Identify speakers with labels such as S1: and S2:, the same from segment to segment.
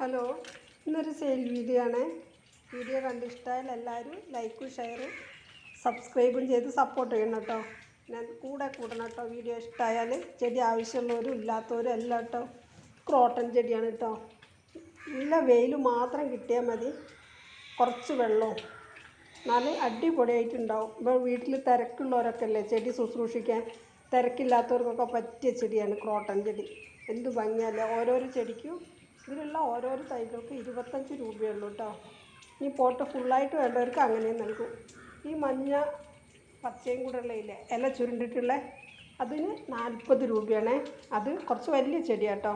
S1: Hello ഇന്നൊരു sale video ആണ് video കണ്ട് ഇഷ്ടമായാൽ എല്ലാവരും ലൈക്കും ഷെയറും സബ്സ്ക്രൈബും ചെയ്ത് സപ്പോർട്ട് ചെയ്യണം കേട്ടോ ഞാൻ കൂടെ കൂടണം കേട്ടോ വീഡിയോ ഇഷ്ടമായാൽ. ചെടി ആവശ്യമുള്ളവരും ഇല്ലാത്തവരും എല്ലാം കേട്ടോ ക്രോട്ടൺ ചെടിയാണ് കേട്ടോ നല്ല വെയിൽ മാത്രം കിട്ടിയാൽ മതി. കുറച്ച് വെള്ളവും. എന്നാലും അടിപൊളിയായിട്ടുണ്ടാവും. ഇപ്പോൾ വീട്ടിൽ തിരക്കുള്ളവരൊക്കെ അല്ലേ ചെടി ശുശ്രൂഷിക്കാൻ? തിരക്കില്ലാത്തവർക്കൊക്കെ പറ്റിയ ചെടിയാണ് ക്രോട്ടൺ ചെടി. എന്ത് ഭംഗിയല്ലേ? ഓരോരോ ചെടിക്കും ഇതിലുള്ള ഓരോരോ തൈകൾക്ക് ഇരുപത്തഞ്ച് രൂപയുള്ളൂ കേട്ടോ ഈ പോട്ട് ഫുള്ളായിട്ട് വേണ്ടവർക്ക് അങ്ങനെ നൽകും. ഈ മഞ്ഞ പച്ചയും കൂടെ ഉള്ളതില്ലേ ഇല ചുരുണ്ടിട്ടുള്ള അതിന് നാൽപ്പത് രൂപയാണ്. അത് കുറച്ച് വലിയ ചെടിയാട്ടോ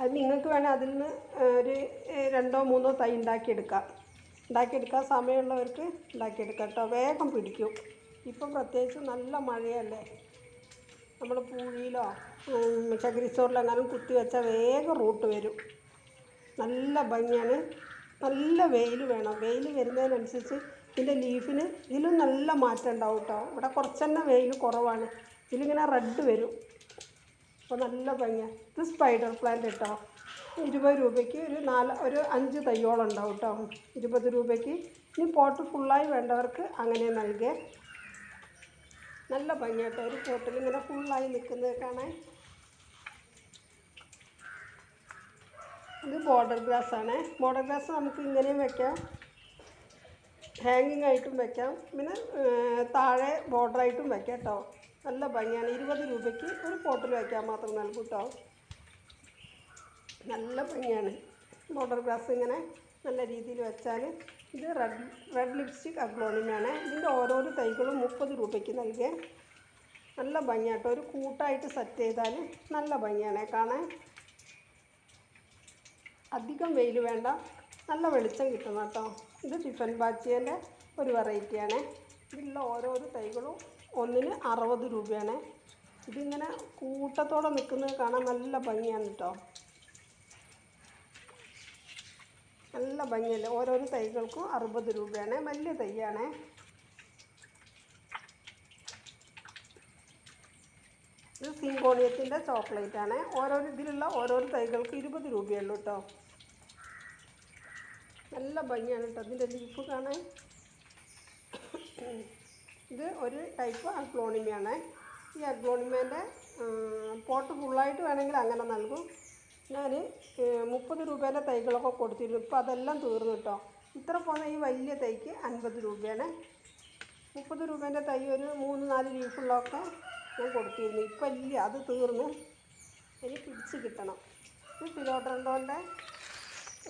S1: അത് നിങ്ങൾക്ക് വേണേൽ അതിൽ നിന്ന് ഒരു രണ്ടോ മൂന്നോ തൈ ഉണ്ടാക്കിയെടുക്കാം. ഉണ്ടാക്കിയെടുക്കാൻ സമയമുള്ളവർക്ക് ഉണ്ടാക്കിയെടുക്കാം കേട്ടോ വേഗം പിടിക്കും. ഇപ്പം പ്രത്യേകിച്ച് നല്ല മഴയല്ലേ. നമ്മൾ പൂഴിയിലോ ചകിരിച്ചോറിലോ എന്നാലും കുത്തി വെച്ചാൽ വേഗം റൂട്ട് വരും. നല്ല ഭംഗിയാണ്. നല്ല വെയിൽ വേണം. വെയിൽ വരുന്നതിനനുസരിച്ച് ഇതിന്റെ ലീഫിന് ഇതിലും നല്ല മാറ്റം ഉണ്ടാവും കേട്ടോ ഇവിടെ കുറച്ച് തന്നെ വെയിൽ കുറവാണ്. ഇതിലിങ്ങനെ റെഡ് വരും. അപ്പോൾ നല്ല ഭംഗിയാണ് ഇത് സ്പൈഡർ പ്ലാന്റ് കേട്ടോ ഇരുപത് രൂപയ്ക്ക് ഒരു നാല് ഒരു അഞ്ച് തയ്യോളം ഉണ്ടാവും കേട്ടോ ഇരുപത് രൂപയ്ക്ക്. ഇനി പോട്ട് ഫുള്ളായി വേണ്ടവർക്ക് അങ്ങനെ നൽകേ. നല്ല ഭംഗിയായിട്ട് ഒരു പോട്ടിൽ ഇങ്ങനെ ഫുള്ളായി നിൽക്കുന്നത് കാണാൻ. ഇത് ബോർഡർ ഗ്ലാസ് ആണ്. ബോർഡർ ഗ്ലാസ് നമുക്ക് ഇങ്ങനെയും വെക്കാം. ഹാങ്ങിങ് ആയിട്ടും വെക്കാം. പിന്നെ താഴെ ബോർഡറായിട്ടും വെക്കാം കേട്ടോ നല്ല ഭംഗിയാണ്. ഇരുപത് രൂപയ്ക്ക് ഒരു പോട്ടിൽ വയ്ക്കാൻ മാത്രം നൽകും കേട്ടോ നല്ല ഭംഗിയാണ്. ബോർഡർ ഗ്ലാസ് ഇങ്ങനെ നല്ല രീതിയിൽ വെച്ചാൽ ഇത് റെഡ് റെഡ് ലിപ്സ്റ്റിക് അഗ്ലോണിനാണ് ഇതിന്റെ ഓരോരോ തൈകളും മുപ്പത് രൂപയ്ക്ക് നൽകിയ നല്ല ഭംഗിയാട്ടോ ഒരു കൂട്ടായിട്ട് സെറ്റ് ചെയ്താൽ നല്ല ഭംഗിയാണ് കാണാൻ. അധികം വെയിൽ വേണ്ട. നല്ല വെളിച്ചം കിട്ടണം കേട്ടോ. ഇത് ടിഫൻ ബാച്ചിയന്റെ ഒരു വെറൈറ്റിയാണ്. ഇതിലുള്ള ഓരോരോ തൈകളും ഒന്നിന് അറുപത് രൂപയാണ്. ഇതിങ്ങനെ കൂട്ടത്തോടെ നിൽക്കുന്നത് കാണാൻ നല്ല ഭംഗിയാണ് കേട്ടോ. നല്ല ഭംഗിയല്ലേ ഓരോരോ തൈകൾക്കും അറുപത് രൂപയാണ്. വലിയ തൈയാണ്. ഇത് സിങ്കോണിയത്തിന്റെ ചോക്ലേറ്റ് ആണ് ഓരോരോ ഇതിലുള്ള ഓരോരോ തൈകൾക്ക് ഇരുപത് രൂപയുള്ളൂ കേട്ടോ. നല്ല ഭംഗിയാണ് കേട്ടോ അതിന്റെ ലീഫ് കാണാൻ. ഇത് ഒരു ടൈപ്പ് അഗ്ലോണിമയാണ്. ഈ അഗ്ലോണിമേന്റെ പോട്ട് ഫുള്ളായിട്ട് വേണമെങ്കിൽ അങ്ങനെ നൽകും. ഞാൻ മുപ്പത് രൂപേന്റെ തൈകളൊക്കെ കൊടുത്തിരുന്നു. ഇപ്പോൾ അതെല്ലാം തീർന്നു കേട്ടോ. ഇത്ര പോകുന്ന ഈ വലിയ തൈക്ക് അൻപത് രൂപയാണ് മുപ്പത് രൂപേന്റെ തൈ ഒരു മൂന്ന് നാല് ലീഫുള്ളതൊക്കെ ഞാൻ കൊടുത്തിരുന്നു. ഇപ്പം ഇല്ല അത് തീർന്നു. ഇനി പിടിച്ച് കിട്ടണം. ഇത് ഫിലോഡ്രണ്ടോന്റെ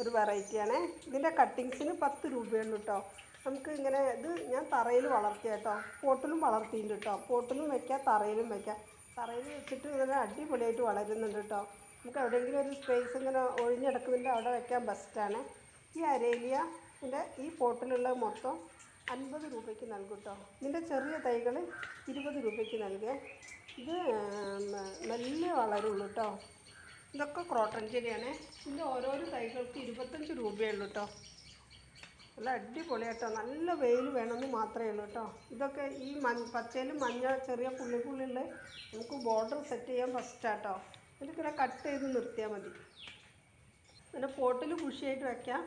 S1: ഒരു വെറൈറ്റിയാണ്. ഇതിന്റെ കട്ടിങ്സിന് പത്ത് രൂപയുള്ളൂ കേട്ടോ. നമുക്ക് ഇങ്ങനെ ഇത് ഞാൻ തറയിൽ വളർത്തിയ കേട്ടോ. പോട്ടിലും വളർത്തിയിട്ടുണ്ട് കേട്ടോ. പോട്ടിലും വയ്ക്കാം തറയിലും വയ്ക്കാം തറയിൽ വെച്ചിട്ട് ഇങ്ങനെ അടിപൊളിയായിട്ട് വളരുന്നുണ്ട് കേട്ടോ. നമുക്ക് എവിടെയെങ്കിലും ഒരു സ്പേസ് ഇങ്ങനെ ഒഴിഞ്ഞെടുക്കുന്നുണ്ട് അവിടെ വയ്ക്കാൻ ബെസ്റ്റാണ് ഈ അരേലിയന്റെ ഈ പോട്ടിലുള്ള മൊത്തം അൻപത് രൂപയ്ക്ക് നൽകും കേട്ടോ ഇതിന്റെ ചെറിയ തൈകൾ ഇരുപത് രൂപയ്ക്ക് നൽകുക ഇത് നല്ല വളരുള്ളൂ കേട്ടോ ഇതൊക്കെ ക്രോട്ടൺ ചെടിയാണ് ഇതിന്റെ ഓരോരോ തൈകൾക്ക് ഇരുപത്തഞ്ച് രൂപയേ ഉള്ളൂ കേട്ടോ നല്ല അടിപൊളിയാട്ടോ നല്ല വെയിൽ വേണമെന്ന് മാത്രമേ ഉള്ളൂ കേട്ടോ ഇതൊക്കെ ഈ മഞ്ഞ പച്ചയിലും മഞ്ഞ ചെറിയ പുള്ളി പുള്ളിയുള്ള നമുക്ക് ബോർഡർ സെറ്റ് ചെയ്യാൻ ഫസ്റ്റാട്ടോ ഇതിങ്ങനെ കട്ട് ചെയ്ത് നിർത്തിയാൽ മതി. പിന്നെ പോട്ടിൽ കുഷിയായിട്ട് വയ്ക്കാം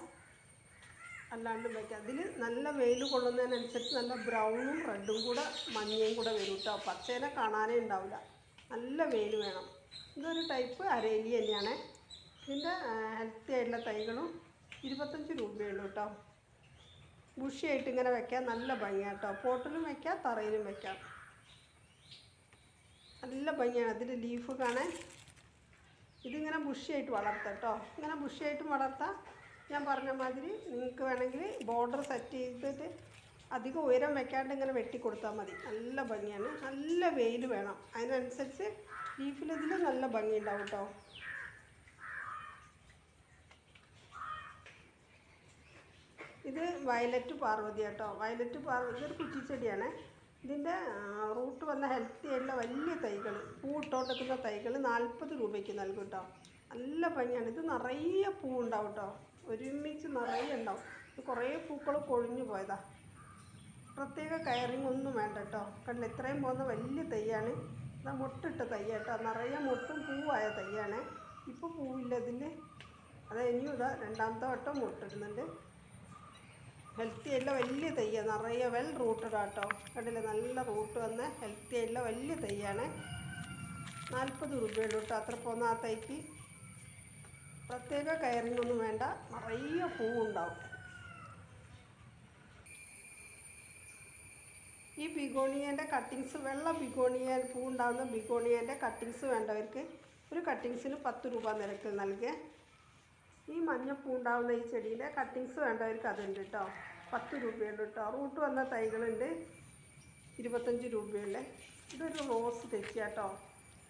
S1: അല്ലാണ്ടും വയ്ക്കാം അതിൽ നല്ല വെയിൽ കൊള്ളുന്നതിനനുസരിച്ച് നല്ല ബ്രൗണും റെഡും കൂടെ മഞ്ഞയും കൂടെ വരും കേട്ടോ പച്ചേനെ കാണാനേ ഉണ്ടാവില്ല നല്ല വെയിൽ വേണം. ഇതൊരു ടൈപ്പ് അരേലി തന്നെയാണ്. ഇതിന്റെ ഹെൽത്തി ആയിട്ടുള്ള തൈകളും ഇരുപത്തഞ്ച് രൂപയുള്ളൂ കേട്ടോ ബുഷിയായിട്ട് ഇങ്ങനെ വെക്കാം നല്ല ഭംഗിയാണ് കേട്ടോ പോട്ടിലും വെക്കാം തറയിലും വെക്കാം. നല്ല ഭംഗിയാണ്. അതിന്റെ ലീഫ് കാണാൻ ഇതിങ്ങനെ ബുഷിയായിട്ട് വളർത്താം കേട്ടോ ഇങ്ങനെ ബുഷിയായിട്ടും വളർത്താം. ഞാൻ പറഞ്ഞ മാതിരി നിങ്ങൾക്ക് വേണമെങ്കിൽ ബോർഡർ സെറ്റ് ചെയ്തിട്ട് അധികം ഉയരം വെക്കാണ്ട് ഇങ്ങനെ വെട്ടി കൊടുത്താൽ മതി. നല്ല ഭംഗിയാണ്. നല്ല വെയിൽ വേണം. അതിനനുസരിച്ച് ലീഫിലിതിൽ നല്ല ഭംഗി ഉണ്ടാവും കേട്ടോ ഇത് വയലറ്റ് പാർവതി കേട്ടോ വയലറ്റ് പാർവതി ഇതൊരു കുറ്റിച്ചെടിയാണ്. ഇതിന്റെ റൂട്ട് വന്ന ഹെൽത്തി ആയിട്ടുള്ള വലിയ തൈകൾ പൂവിട്ടോണ്ടിരിക്കുന്ന തൈകൾ നാൽപ്പത് രൂപയ്ക്ക് നൽകും കേട്ടോ നല്ല ഭംഗിയാണ്. ഇത് നിറയെ പൂവുണ്ടാവും കേട്ടോ ഒരുമിച്ച് നിറയെ ഉണ്ടാവും. ഇത് കുറേ പൂക്കൾ കൊഴിഞ്ഞു പോയതാ. പ്രത്യേക കയറിങ് ഒന്നും വേണ്ട കേട്ടോ കണ്ടില്ല? ഇത്രയും പോകുന്ന വലിയ തൈയാണ്. ഇതാ മുട്ടിട്ട തൈ കേട്ടോ നിറയെ മുട്ടും പൂവായ തൈയാണ്. ഇപ്പോൾ പൂവില്ല ഇതിൽ അത് ഇനിയും ഇതാ രണ്ടാമത്തെ വട്ടം മുട്ടിടുന്നുണ്ട്. ഹെൽത്തി ആയിട്ടുള്ള വലിയ തയ്യാണ് നിറയെ വെൽ റൂട്ടഡ് ആട്ടോ. കണ്ടില്ലേ? നല്ല റൂട്ട് വന്ന ഹെൽത്തി ആയിട്ടുള്ള വലിയ തയ്യാണ് നാൽപ്പത് രൂപയുള്ളൂ കേട്ടോ അത്ര പോകുന്ന ആ തൈക്ക്. പ്രത്യേക കയറിംഗ് ഒന്നും വേണ്ട. നിറയെ പൂവുണ്ടാവും. ഈ ബിഗോണിയേന്റെ കട്ടിങ്സ് വെള്ള ബിഗോണിയ പൂവുണ്ടാകുന്ന ബിഗോണിയേന്റെ കട്ടിങ്സ് വേണ്ടവർക്ക് ഒരു കട്ടിങ്സിന് പത്ത് രൂപ നിരക്കിൽ നൽകിയ ഈ മഞ്ഞ പൂണ്ടാവുന്ന ഈ ചെടിയിലെ കട്ടിങ്സ് വേണ്ടവർക്ക് അതുണ്ട് കേട്ടോ പത്ത് രൂപയുണ്ട് കേട്ടോ റൂട്ട് വന്ന തൈകളുണ്ട് ഇരുപത്തഞ്ച് രൂപയുള്ള. ഇതൊരു റോസ് തെച്ചി കേട്ടോ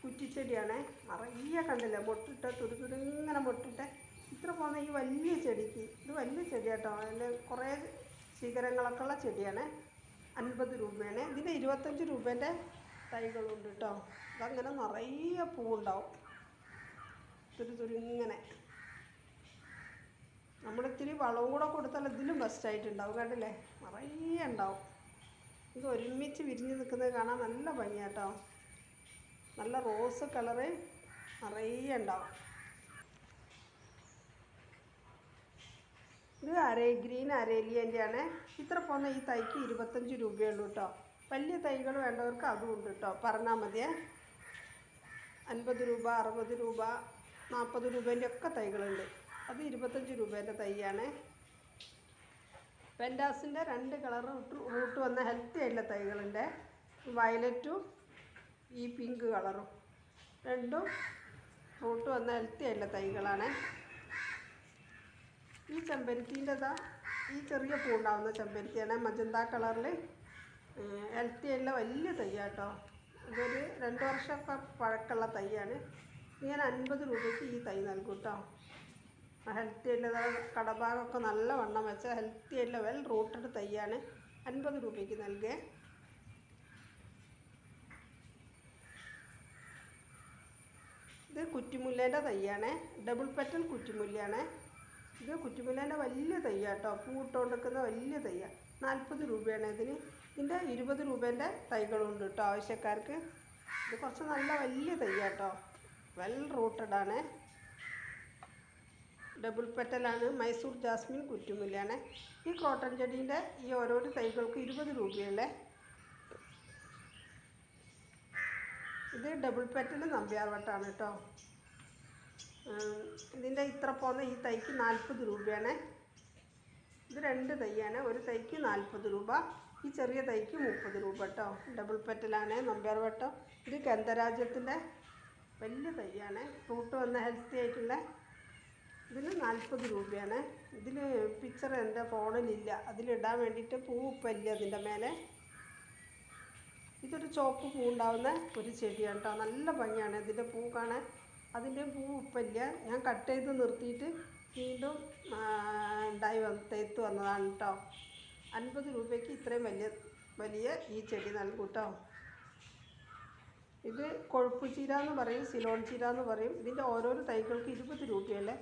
S1: കുറ്റിച്ചെടിയാണ്. നിറയെ കണ്ടില്ലേ? മൊട്ടിട്ട് തുരുതുരു ഇങ്ങനെ മൊട്ടിട്ട് ഇത്ര പോകുന്ന ഈ വലിയ ചെടിക്ക്. ഇത് വലിയ ചെടി കേട്ടോ അതിൽ കുറേ ശിഖരങ്ങളൊക്കെ ഉള്ള ചെടിയാണ്. അൻപത് രൂപയാണ്. ഇതിന് ഇരുപത്തഞ്ച് രൂപേന്റെ തൈകളുണ്ട് കേട്ടോ അതങ്ങനെ നിറയെ പൂവുണ്ടാവും. തുരു ഇങ്ങനെ. നമ്മളിത്തിരി വളവും കൂടെ കൊടുത്താൽ ഇതിലും ബെസ്റ്റായിട്ടുണ്ടാവും കണ്ടില്ലേ? നിറയെ ഉണ്ടാവും. ഇത് ഒരുമിച്ച് വിരിഞ്ഞ് നിൽക്കുന്നത് കാണാൻ നല്ല ഭംഗിയാട്ടോ നല്ല റോസ് കളറ് നിറയെ ഉണ്ടാവും. ഇത് അരേ ഗ്രീൻ അരേലിയന്റെയാണ്. ഇത്ര പോകുന്ന ഈ തൈക്ക് ഇരുപത്തഞ്ച് രൂപയുള്ളൂ കേട്ടോ വലിയ തൈകൾ വേണ്ടവർക്ക് അതും ഉണ്ട് കേട്ടോ പറഞ്ഞാൽ മതിയേ. അൻപത് രൂപ അറുപത് രൂപ നാൽപ്പത് രൂപേന്റെ ഒക്കെ തൈകളുണ്ട്. അത് ഇരുപത്തഞ്ച് രൂപേന്റെ തൈയാണ്. പെൻഡാസിന്റെ രണ്ട് കളർ റൂട്ട് വന്ന ഹെൽത്തി ആയിട്ടുള്ള തൈകളുണ്ട്. വയലറ്റും ഈ പിങ്ക് കളറും. രണ്ടും റൂട്ട് വന്ന ഹെൽത്തി ആയിട്ടുള്ള തൈകളാണ്. ഈ ചെമ്പരത്തിന്റെതാ ഈ ചെറിയ പൂണ്ടാവുന്ന ചെമ്പരത്തിയാണ് മജന്ത കളറിൽ ഹെൽത്തി ആയിട്ടുള്ള വലിയ തൈയാട്ടോ. ഇതൊരു രണ്ട് വർഷമൊക്കെ പഴക്കമുള്ള തൈയാണ്. ഇങ്ങനെ അൻപത് രൂപയ്ക്ക് ഈ തൈ നൽകും കേട്ടോ. ഹെൽത്തി ആയിട്ടുള്ള കടഭാഗമൊക്കെ നല്ല വണ്ണം വെച്ച ഹെൽത്തി അല്ല? വെൽ റൂട്ടഡ് തൈയാണ്. അൻപത് രൂപയ്ക്ക് നൽകേ. ഇത് കുറ്റിമുല്ലേന്റെ തൈയാണ്. ഡബിൾ പെറ്റൽ കുറ്റിമുല്ലയാണ് ഇത് കുറ്റിമുല്ലേന്റെ വലിയ തൈയാട്ടോ. പൂവിട്ടുകൊണ്ടിരിക്കുന്ന വലിയ തയ്യ നാൽപ്പത് രൂപയാണ് ഇതിന്. ഇതിന്റെ ഇരുപത് രൂപേന്റെ തൈകളുണ്ട് കേട്ടോ ആവശ്യക്കാർക്ക്. ഇത് കുറച്ച് നല്ല വലിയ തയ്യാട്ടോ വെൽ റൂട്ടഡ് ആണ്. ഡബിൾ പെറ്റലാണ് മൈസൂർ ജാസ്മിൻ കുറ്റുമുല്ലാണ് ഈ ക്രോട്ടൺ ചെടീന്റെ ഈ ഓരോരോ തൈകൾക്ക് ഇരുപത് രൂപയല്ലേ? ഇത് ഡബിൾ പെറ്റൽ നമ്പ്യാർവട്ടാണ് കേട്ടോ. ഇതിന്റെ ഇത്ര പോകുന്ന ഈ തൈക്ക് നാൽപ്പത് രൂപയാണ്. ഇത് രണ്ട് തൈയാണ്. ഒരു തൈക്ക് നാൽപ്പത് രൂപ. ഈ ചെറിയ തൈക്ക് മുപ്പത് രൂപ കേട്ടോ. ഡബിൾ പെറ്റലാണ് നമ്പ്യാർവട്ടം. ഇത് ഗന്ധരാജ്യത്തിന്റെ വലിയ തൈയാണ്. ഫ്രൂട്ട് വന്ന ഹെൽത്തി ആയിട്ടുള്ള ഇതിന് നാൽപ്പത് രൂപയാണ്. ഇതിൽ പിക്ചർ എന്റെ ഫോണിലില്ല അതിലിടാൻ വേണ്ടിയിട്ട് പൂ ഉപ്പല്ല അതിന്റെ മേലെ. ഇതൊരു ചുവപ്പ് പൂ ഉണ്ടാവുന്ന ഒരു ചെടിയാണ് കേട്ടോ നല്ല ഭംഗിയാണ് ഇതിന്റെ പൂ കാണാൻ. അതിന്റെ പൂ ഉപ്പല്ല ഞാൻ കട്ട് ചെയ്ത് നിർത്തിയിട്ട് വീണ്ടും ഉണ്ടായി വന്ന് തേത്ത് വന്നതാണ് കേട്ടോ അൻപത് രൂപയ്ക്ക് ഇത്രയും വലിയ വലിയ ഈ ചെടി നൽകും കേട്ടോ ഇത് കൊഴുപ്പ് ചീര എന്ന് പറയും സിലോൺ ചീര എന്ന് പറയും. ഇതിന്റെ ഓരോരോ തൈകൾക്ക് ഇരുപത് രൂപയല്ലേ?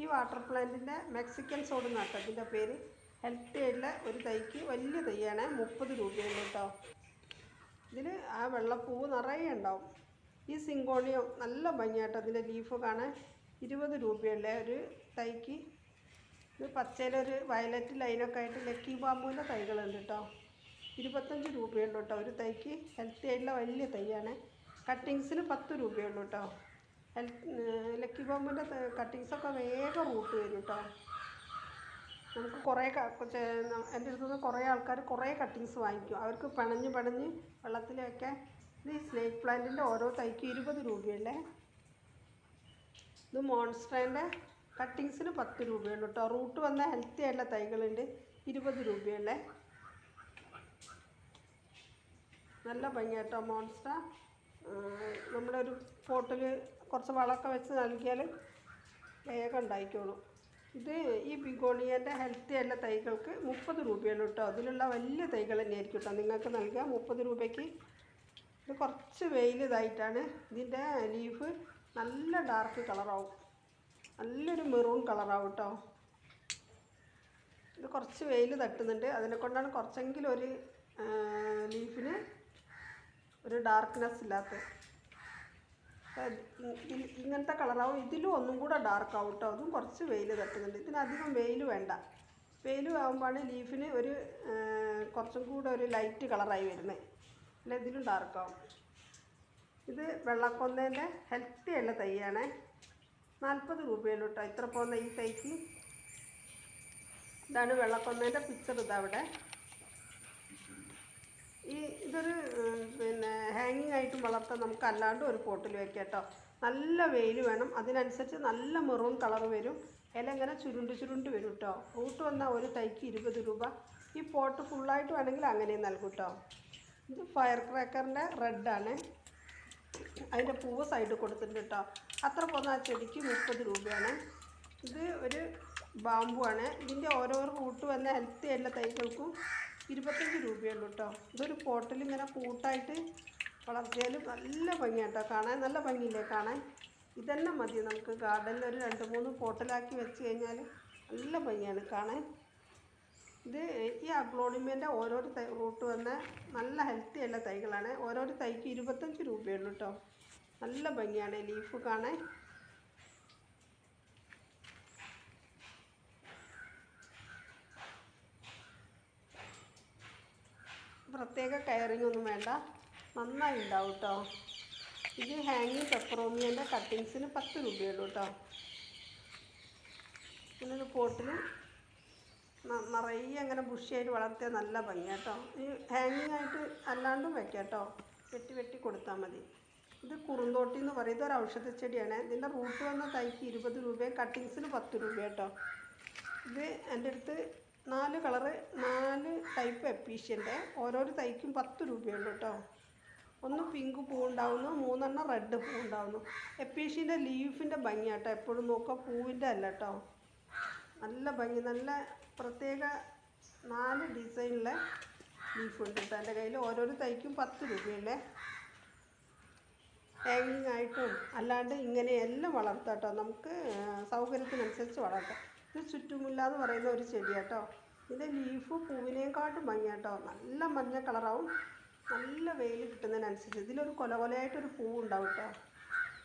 S1: ഈ വാട്ടർ പ്ലാന്റിന്റെ മെക്സിക്കൻ സോഡ് നട്ടത്തിന്റെ പേര് ഹെൽത്ത് എയ്ഡിലെ ഒരു തൈക്ക് വലിയ തൈയാണ് മുപ്പത് രൂപയാണ് കേട്ടോ ഇതിൽ ആ വെള്ളപ്പൂവ് നിറയെ ഉണ്ടാവും. ഈ സിങ്കോണിയം നല്ല ഭംഗിയായിട്ട് അതിന്റെ ലീഫ് കാണാൻ. ഇരുപത് രൂപയുള്ള ഒരു തൈക്ക്. ഇത് പച്ചയിലൊരു വയലറ്റ് ലൈനൊക്കെ ആയിട്ട് ലക്കി ബാമ്പുവിന്റെ തൈകളുണ്ട് കേട്ടോ ഇരുപത്തഞ്ച് രൂപയുള്ളൂ കേട്ടോ ഒരു തൈക്ക്. ഹെൽത്ത് എയ്ഡിലെ വലിയ തൈയാണ്. കട്ടിങ്സിന് പത്ത് രൂപയുള്ളൂ കേട്ടോ ഹെൽത്ത് ലക്കി കട്ടിങ്സ് കട്ടിങ്സൊക്കെ വേഗം റൂട്ട് വരും കേട്ടോ നമുക്ക് കുറേ എന്റെ അടുത്ത് നിന്ന് കുറേ ആൾക്കാർ കുറേ കട്ടിങ്സ് വാങ്ങിക്കും. അവർക്ക് പണഞ്ഞ് പണഞ്ഞ് വെള്ളത്തിലൊക്കെ ഇത് സ്നേക്ക് പ്ലാന്റിന്റെ ഓരോ തൈക്ക് ഇരുപത് രൂപയല്ലേ? ഇത് മോൺസ്റ്ററിന്റെ കട്ടിങ്സിന് പത്ത് രൂപയുള്ളൂ കേട്ടോ റൂട്ട് വന്ന ഹെൽത്തി ആയിട്ടുള്ള തൈകളുണ്ട് ഇരുപത് രൂപയല്ലേ? നല്ല ഭംഗിയാട്ടോ മോൺസ്റ്റർ നമ്മളൊരു പോട്ടിൽ കുറച്ച് വളമൊക്കെ വെച്ച് നൽകിയാൽ വേഗം ഉണ്ടായിക്കോളും. ഇത് ഈ ബിഗോണിയന്റെ ഹെൽത്തി അല്ല തൈകൾക്ക് മുപ്പത് രൂപയാണ് കേട്ടോ. അതിലുള്ള വലിയ തൈകൾ തന്നെയായിരിക്കും കേട്ടോ. നിങ്ങൾക്ക് നൽകുക മുപ്പത് രൂപയ്ക്ക്. ഇത് കുറച്ച് വെയിൽ ഇതായിട്ടാണ്. ഇതിന്റെ ലീഫ് നല്ല ഡാർക്ക് കളറാവും നല്ലൊരു മെറൂൺ കളറാവും കേട്ടോ. ഇത് കുറച്ച് വെയിൽ തട്ടുന്നുണ്ട്. അതിനെ കൊണ്ടാണ് കുറച്ചെങ്കിലും ഒരു ലീഫിന് ഒരു ഡാർക്ക്നെസ് ഇല്ലാത്തത് അത് ഇ- ഇതിൽ- ഇങ്ങനത്തെ കളറാവും ഇതിലും ഒന്നും കൂടെ ഡാർക്ക് ആവും കേട്ടോ അതും കുറച്ച് വെയിൽ തട്ടുന്നുണ്ട്. ഇതിനധികം വെയിൽ വേണ്ട. വെയിൽ ആകുമ്പോഴാണ് ലീഫിന് ഒരു കുറച്ചും കൂടെ ഒരു ലൈറ്റ് കളറായി വരുന്നത് അല്ല? ഇതിലും ഡാർക്ക് ആവും. ഇത് വെള്ളക്കൊന്നേന്റെ അല്ല തൈയാണ് നാൽപ്പത് രൂപയുള്ളൂ കേട്ടോ ഇത്ര പോകുന്ന ഈ തൈക്ക് ഇതാണ് വെള്ളക്കൊന്നേന്റെ പിക്ചർ ഇതാ അവിടെ. ഈ ഇതൊരു പിന്നെ ഹാങ്ങിങ് ആയിട്ടും വളർത്താൻ നമുക്ക് അല്ലാണ്ട് ഒരു പോട്ടിൽ വെക്കാം കേട്ടോ. നല്ല വെയിൽ വേണം. അതിനനുസരിച്ച് നല്ല മെറൂൺ കളർ വരും. ഇല ഇങ്ങനെ ചുരുണ്ട് ചുരുണ്ട് വരും കേട്ടോ. റൂട്ട് വന്നാൽ ഒരു തൈക്ക് ഇരുപത് രൂപ. ഈ പോട്ട് ഫുള്ളായിട്ട് വേണമെങ്കിൽ അങ്ങനെ നൽകും കേട്ടോ. ഇത് ഫയർ ക്രാക്കറിന്റെ റെഡാണ് അതിന്റെ പൂവ് സൈഡ് കൊടുത്തിട്ടുണ്ട് കേട്ടോ. അത്ര പോകുന്ന ആ ചെടിക്ക് മുപ്പത് രൂപയാണ്. ഇത് ഒരു ബാമ്പു ആണ്. ഇതിന്റെ ഓരോരോ റൂട്ട് വന്ന ഹെൽത്തി എല്ലാ തൈകൾക്കും ഇരുപത്തഞ്ച് രൂപയുള്ളൂ കേട്ടോ ഇതൊരു പോട്ടിൽ ഇങ്ങനെ കൂട്ടായിട്ട് വളർത്തിയാലും നല്ല ഭംഗിയാണ് കേട്ടോ കാണാൻ നല്ല ഭംഗിയില്ലേ കാണാൻ? ഇതന്നെ മതി നമുക്ക് ഗാർഡനിൽ ഒരു രണ്ട് മൂന്ന് പോട്ടിലാക്കി വെച്ച് കഴിഞ്ഞാൽ നല്ല ഭംഗിയാണ് കാണാൻ. ഇത് ഈ അഗ്ലോണിമേന്റെ ഓരോരോ തൈ റൂട്ട് വന്ന നല്ല ഹെൽത്തി ഉള്ള തൈകളാണ്. ഓരോരോ തൈക്ക് ഇരുപത്തഞ്ച് രൂപയുള്ളൂ കേട്ടോ നല്ല ഭംഗിയാണ് ലീഫ് കാണാൻ. പ്രത്യേക കെയറിങ് ഒന്നും വേണ്ട. നന്നായി ഉണ്ടാവും കേട്ടോ ഇത് ഹാങ്ങിങ് പെപ്പറോമിയന്റെ കട്ടിങ്സിന് പത്ത് രൂപയുള്ളൂ കേട്ടോ ഇങ്ങനൊരു പോട്ടിൽ നിറയെ അങ്ങനെ ബുഷിയായിട്ട് വളർത്തിയാൽ നല്ല ഭംഗി കേട്ടോ ഈ ഹാങ്ങിങ് ആയിട്ട് അല്ലാണ്ടും വെക്കാം കേട്ടോ വെട്ടി വെട്ടി കൊടുത്താൽ മതി. ഇത് കുറുന്തോട്ടി എന്ന് പറയും. ഇതൊരു ഔഷധ ചെടിയാണ്. ഇതിന്റെ റൂട്ട് വന്ന തൈക്ക് ഇരുപത് രൂപയും കട്ടിങ്സിന് പത്ത് രൂപ കേട്ടോ ഇത് എന്റെ അടുത്ത് നാല് കളറ് നാല് ടൈപ്പ് എപ്പീഷ്യന്റെ ഓരോരോ തൈക്കും പത്ത് രൂപയുള്ളൂ കേട്ടോ. ഒന്ന് പിങ്ക് പൂ ഉണ്ടാവുന്നു മൂന്നെണ്ണം റെഡ് പൂ ഉണ്ടാവുന്നു എപ്പീഷ്യന്റെ ലീഫിന്റെ ഭംഗിയാട്ടോ എപ്പോഴും നോക്കുക പൂവിന്റെ അല്ല കേട്ടോ. നല്ല ഭംഗി നല്ല പ്രത്യേക നാല് ഡിസൈനിലെ ലീഫ് ഉണ്ട് കേട്ടോ. എന്റെ കയ്യിൽ ഓരോരോ തൈക്കും പത്ത് രൂപയല്ലേ? ഹാങ്ങിങ് ആയിട്ടും അല്ലാണ്ട് ഇങ്ങനെ എല്ലാം വളർത്താം കേട്ടോ. നമുക്ക് സൗകര്യത്തിനനുസരിച്ച് വളർത്താം. ഇത് ചുറ്റുമുല്ല എന്ന് പറയുന്ന ഒരു ചെടിയാട്ടോ. ഇതിന്റെ ലീഫ് പൂവിനേക്കാട്ടും ഭംഗിയാട്ടോ. നല്ല മഞ്ഞ കളറാവും. നല്ല വെയിൽ കിട്ടുന്നതിനനുസരിച്ച്. ഇതിലൊരു കൊല കൊലയായിട്ടൊരു പൂവ് ഉണ്ടാവും കേട്ടോ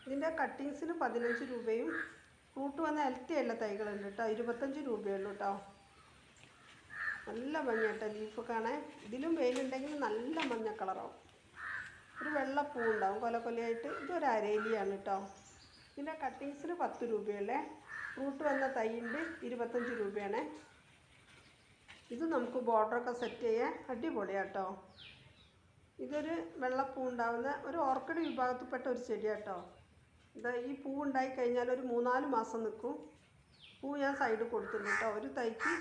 S1: ഇതിന്റെ കട്ടിങ്സിന് പതിനഞ്ച് രൂപയും റൂട്ട് വന്ന ഹെൽത്തി അല്ല തൈകളുണ്ട് കേട്ടോ ഇരുപത്തഞ്ച് രൂപയുള്ളൂ കേട്ടോ നല്ല മഞ്ഞട്ടോ ലീഫ് കാണാൻ. ഇതിലും വെയിലുണ്ടെങ്കിൽ നല്ല മഞ്ഞ കളറാവും. ഒരു വെള്ളപ്പൂ ഉണ്ടാവും കൊല കൊലയായിട്ട് ഇതൊരു അരയിലിയാണ് കേട്ടോ ഇതിന്റെ കട്ടിങ്സിന് പത്ത് രൂപയല്ലേ? ഫ്രൂട്ട് വന്ന തൈയുണ്ട് ഇരുപത്തഞ്ച് രൂപയാണ്. ഇത് നമുക്ക് ബോർഡറൊക്കെ സെറ്റ് ചെയ്യാൻ അടിപൊളിയാണ് കേട്ടോ ഇതൊരു വെള്ളപ്പൂ ഉണ്ടാവുന്ന ഒരു ഓർക്കിഡ് വിഭാഗത്തിൽപ്പെട്ട ഒരു ചെടിയാട്ടോ. ഇത് ഈ പൂ ഉണ്ടായി കഴിഞ്ഞാൽ ഒരു മൂന്നാൽ മാസം നിൽക്കും. പൂ ഞാൻ സൈഡിൽ കൊടുത്തിട്ടുണ്ട് കേട്ടോ. ഒരു തൈക്ക്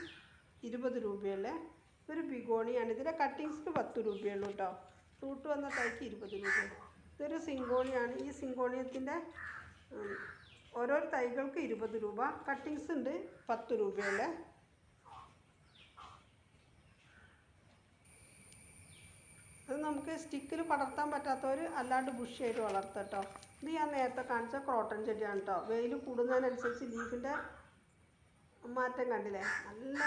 S1: ഇരുപത് രൂപയല്ലേ? ഇതൊരു ബിഗോണിയാണ്. ഇതിന്റെ കട്ടിങ്സിന് പത്ത് രൂപയുള്ളൂ കേട്ടോ. ഫ്രൂട്ട് വന്ന തൈക്ക് ഇരുപത് രൂപ. ഇതൊരു സിങ്കോണിയാണ്. ഈ സിങ്കോണിയത്തിന്റെ ഓരോരോ തൈകൾക്ക് ഇരുപത് രൂപ. കട്ടിങ്സ് ഉണ്ട് പത്ത് രൂപയല്ലേ? അത് നമുക്ക് സ്റ്റിക്കിൽ പടർത്താൻ പറ്റാത്തവർ അല്ലാണ്ട് ബുഷിയായിട്ട് വളർത്താം കേട്ടോ ഇത് ഞാൻ നേരത്തെ കാണിച്ച ക്രോട്ടൺ ചെടിയാണ് കേട്ടോ വെയിൽ കൂടുന്നതിനനുസരിച്ച് ലീഫിന്റെ മാറ്റം കണ്ടില്ലേ? നല്ല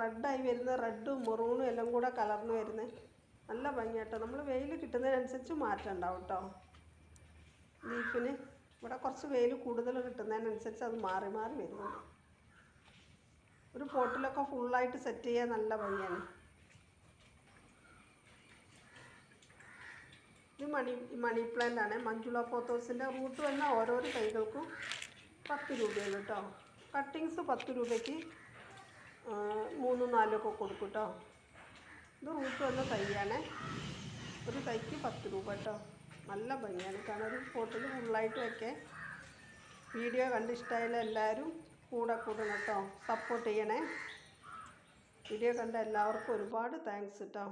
S1: റെഡായി വരുന്ന റെഡും മെറൂണും എല്ലാം കൂടെ കലർന്ന് വരുന്നത് നല്ല ഭംഗിയാട്ടോ. നമ്മൾ വെയിൽ കിട്ടുന്നതിനനുസരിച്ച് മാറ്റം ഉണ്ടാവും കേട്ടോ ലീഫിന് ഇവിടെ കുറച്ച് വെയിൽ കൂടുതൽ കിട്ടുന്നതിനനുസരിച്ച് അത് മാറി മാറി വരുന്നുണ്ട് ഒരു പോട്ടിലൊക്കെ ഫുള്ളായിട്ട് സെറ്റ് ചെയ്യാൻ നല്ല ഭംഗിയാണ്. ഇത് മണി മണി പ്ലാന്റ് ആണ്. മഞ്ജുള പോത്തോസിന്റെ റൂട്ട് വന്ന ഓരോരോ തൈകൾക്കും പത്ത് രൂപയാണ് കേട്ടോ. കട്ടിങ്സ് പത്ത് രൂപയ്ക്ക് മൂന്നും നാലും ഒക്കെ കൊടുക്കും കേട്ടോ. ഇത് റൂട്ട് വന്ന തൈയാണ്. ഒരു തൈക്ക് പത്ത് രൂപ കേട്ടോ. നല്ല ഭംഗിയാണ്. കാരണം ഒരു പോട്ടിൽ ഫുള്ളായിട്ട് വയ്ക്കാൻ വീഡിയോ കണ്ട് ഇഷ്ടമായാലും എല്ലാവരും കൂടെ കൂടണം കേട്ടോ. സപ്പോർട്ട് ചെയ്യണേ. വീഡിയോ കണ്ട എല്ലാവർക്കും ഒരുപാട് താങ്ക്സ് കേട്ടോ